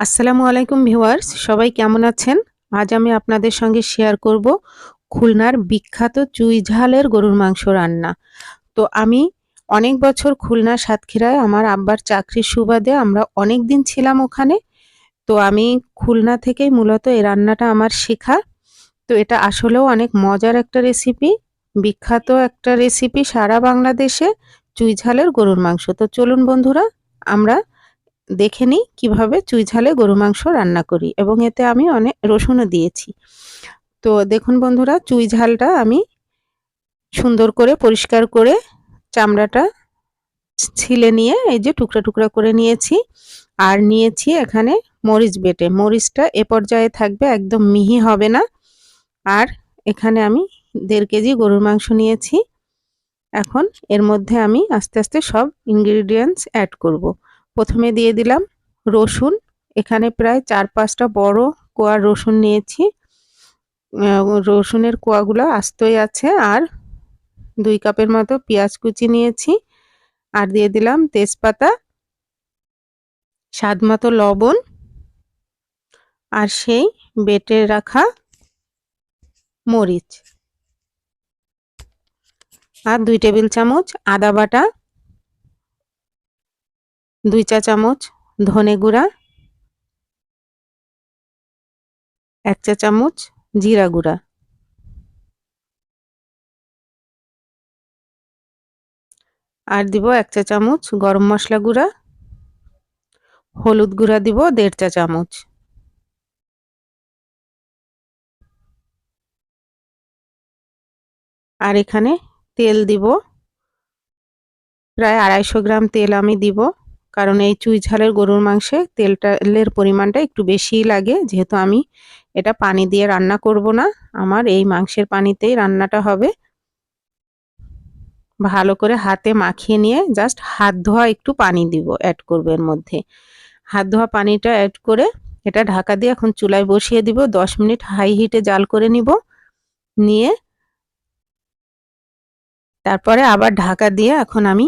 আসসালামু আলাইকুম ভিউয়ার্স, সবাই কেমন আছেন? আজ আমি আপনাদের সঙ্গে শেয়ার করব খুলনার বিখ্যাত চুই ঝালের গরুর মাংস রান্না। তো আমি অনেক বছর খুলনা সাতক্ষীরায় আমার আব্বার চাকরির সুবাদে আমরা অনেক দিন ছিলাম ওখানে। তো আমি খুলনা থেকেই মূলত এই রান্নাটা আমার শেখা। তো এটা আসলেও অনেক মজার একটা রেসিপি, বিখ্যাত একটা রেসিপি সারা বাংলাদেশে চুই ঝালের গরুর মাংস। তো চলুন বন্ধুরা, আমরা দেখে নিই কীভাবে চুই ঝালে গরু মাংস রান্না করি এবং এতে আমি অনেক রসুনও দিয়েছি। তো দেখুন বন্ধুরা, চুই ঝালটা আমি সুন্দর করে পরিষ্কার করে চামড়াটা ছিলে নিয়ে এই যে টুকরা টুকরা করে নিয়েছি আর নিয়েছি এখানে মরিচ বেটে। মরিচটা এ পর্যায়ে থাকবে, একদম মিহি হবে না। আর এখানে আমি দেড় কেজি গরুর মাংস নিয়েছি। এখন এর মধ্যে আমি আস্তে আস্তে সব ইনগ্রিডিয়েন্টস অ্যাড করব। প্রথমে দিয়ে দিলাম রসুন। এখানে প্রায় চার পাঁচটা বড় কোয়া রসুন নিয়েছি। রসুনের কোয়াগুলো আস্তই আছে আর দুই কাপের মতো পেঁয়াজ কুচি নিয়েছি। আর দিয়ে দিলাম তেজপাতা, স্বাদ মতো লবণ আর সেই বেটে রাখা মরিচ। আর দুই টেবিল চামচ আদা বাটা দুই চা চামচ ধনে গুঁড়া, এক চা চামচ জিরা গুঁড়া। আর দিব এক চা চামচ গরম মশলা গুঁড়া। হলুদ গুঁড়া দিব দেড় চা চামচ। আর এখানে তেল দিব। প্রায় আড়াইশো গ্রাম তেল আমি দিব। কারণ এই চুই ঝালের গরুর মাংসে তেলটালের পরিমাণটা একটু বেশিই লাগে। যেহেতু আমি এটা পানি দিয়ে রান্না করব না, আমার এই মাংসের পানিতেই রান্নাটা হবে। ভালো করে হাতে মাখিয়ে নিয়ে জাস্ট হাত ধোয়া একটু পানি দিব অ্যাড করব এর মধ্যে। হাত ধোয়া পানিটা অ্যাড করে এটা ঢাকা দিয়ে এখন চুলায় বসিয়ে দিব। দশ মিনিট হাই হিটে জাল করে নিব। নিয়ে তারপরে আবার ঢাকা দিয়ে এখন আমি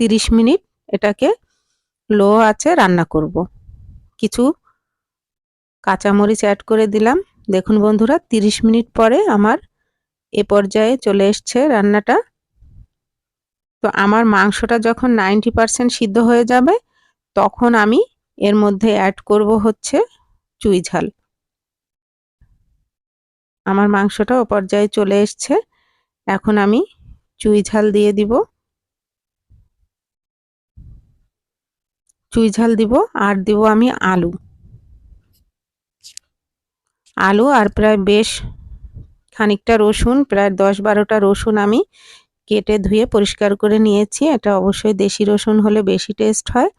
তিরিশ মিনিট এটাকে লো আছে, রান্না করব। কিছু কাঁচামরিচ অ্যাড করে দিলাম। দেখুন বন্ধুরা 30 মিনিট পরে আমার এ পর্যায়ে চলে এসছে রান্নাটা। তো আমার মাংসটা যখন নাইনটি পারসেন্ট সিদ্ধ হয়ে যাবে, তখন আমি এর মধ্যে অ্যাড করব হচ্ছে চুই ঝাল। আমার মাংসটা ও পর্যায়ে চলে এসছে। এখন আমি চুই ঝাল দিয়ে দিব। চুই ঝাল দিব আর দিব আমি আলু। আলু আর প্রায় বেশ খানিকটা রসুন, প্রায় দশ বারোটা রসুন আমি কেটে ধুয়ে পরিষ্কার করে নিয়েছি। এটা অবশ্যই দেশি রসুন হলে বেশি টেস্ট হয়।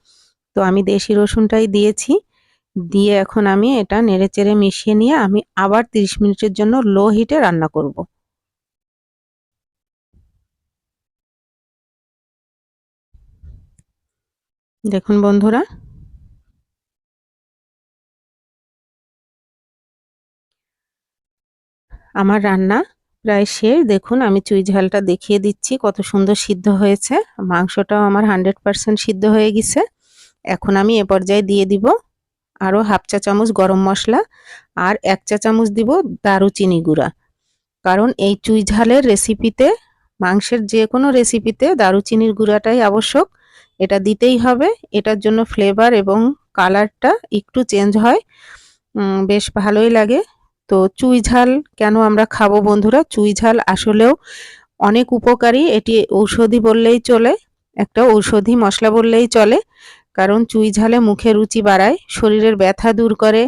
তো আমি দেশি রসুনটাই দিয়েছি। দিয়ে এখন আমি এটা নেড়ে চেড়ে মিশিয়ে নিয়ে আমি আবার 30 মিনিটের জন্য লো হিটে রান্না করব। দেখুন বন্ধুরা। আমার রান্না প্রায় শেষ। দেখুন, আমি চুই ঝালটা দেখিয়ে দিচ্ছি, কত সুন্দর সিদ্ধ হয়েছে। মাংসটাও আমার হান্ড্রেড পারসেন্ট সিদ্ধ হয়ে গেছে। এখন আমি এ পর্যায়ে দিয়ে দিব আরও হাফ চা চামচ গরম মশলা আর এক চা চামচ দিব দারুচিনি গুঁড়া। কারণ এই চুই ঝালের রেসিপিতে মাংসের যে কোনো রেসিপিতে দারুচিনির গুঁড়াটাই আবশ্যক। এটা দিতেই হবে। এটার জন্য ফ্লেভার এবং কালারটা একটু চেঞ্জ হয়। বেশ ভালোই লাগে। তো চুই ঝাল কেন আমরা খাব বন্ধুরা? চুই ঝাল আসলেও অনেক উপকারী। এটি ঔষধি বললেই চলে, একটা ঔষধি মশলা বললেই চলে। কারণ চুই ঝালে মুখে রুচি বাড়ায়, শরীরের ব্যথা দূর করে,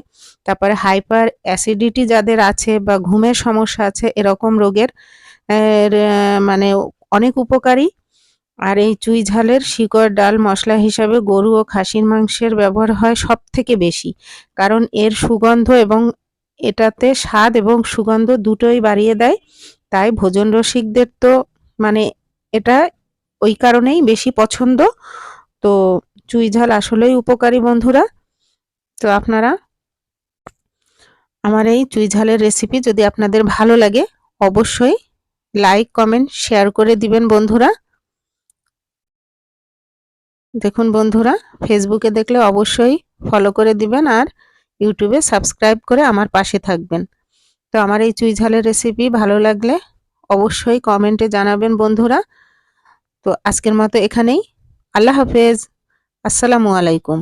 তারপরে হাইপার অ্যাসিডিটি যাদের আছে বা ঘুমের সমস্যা আছে, এরকম রোগের মানে অনেক উপকারী। আর এই চুই ঝালের শিকড়, ডাল, মশলা হিসাবে গরু ও খাসির মাংসের ব্যবহার হয় সব থেকে বেশি। কারণ এর সুগন্ধ এবং এটাতে স্বাদ এবং সুগন্ধ দুটোই বাড়িয়ে দেয়, তাই ভোজন রসিকদের তো মানে এটা ওই কারণেই বেশি পছন্দ। তো চুই ঝাল আসলেই উপকারী বন্ধুরা। তো আপনারা আমার এই চুই ঝালের রেসিপি যদি আপনাদের ভালো লাগে, অবশ্যই লাইক কমেন্ট শেয়ার করে দিবেন বন্ধুরা। দেখুন বন্ধুরা ফেসবুকে দেখলে অবশ্যই ফলো করে দিবেন আর ইউটিউবে সাবস্ক্রাইব করে আমার পাশে থাকবেন। তো আমার এই চুই ঝালের রেসিপি ভালো লাগলে অবশ্যই কমেন্টে জানাবেন বন্ধুরা। তো আজকের মতো এখানেই, আল্লাহ হাফেজ, আসসালামু আলাইকুম।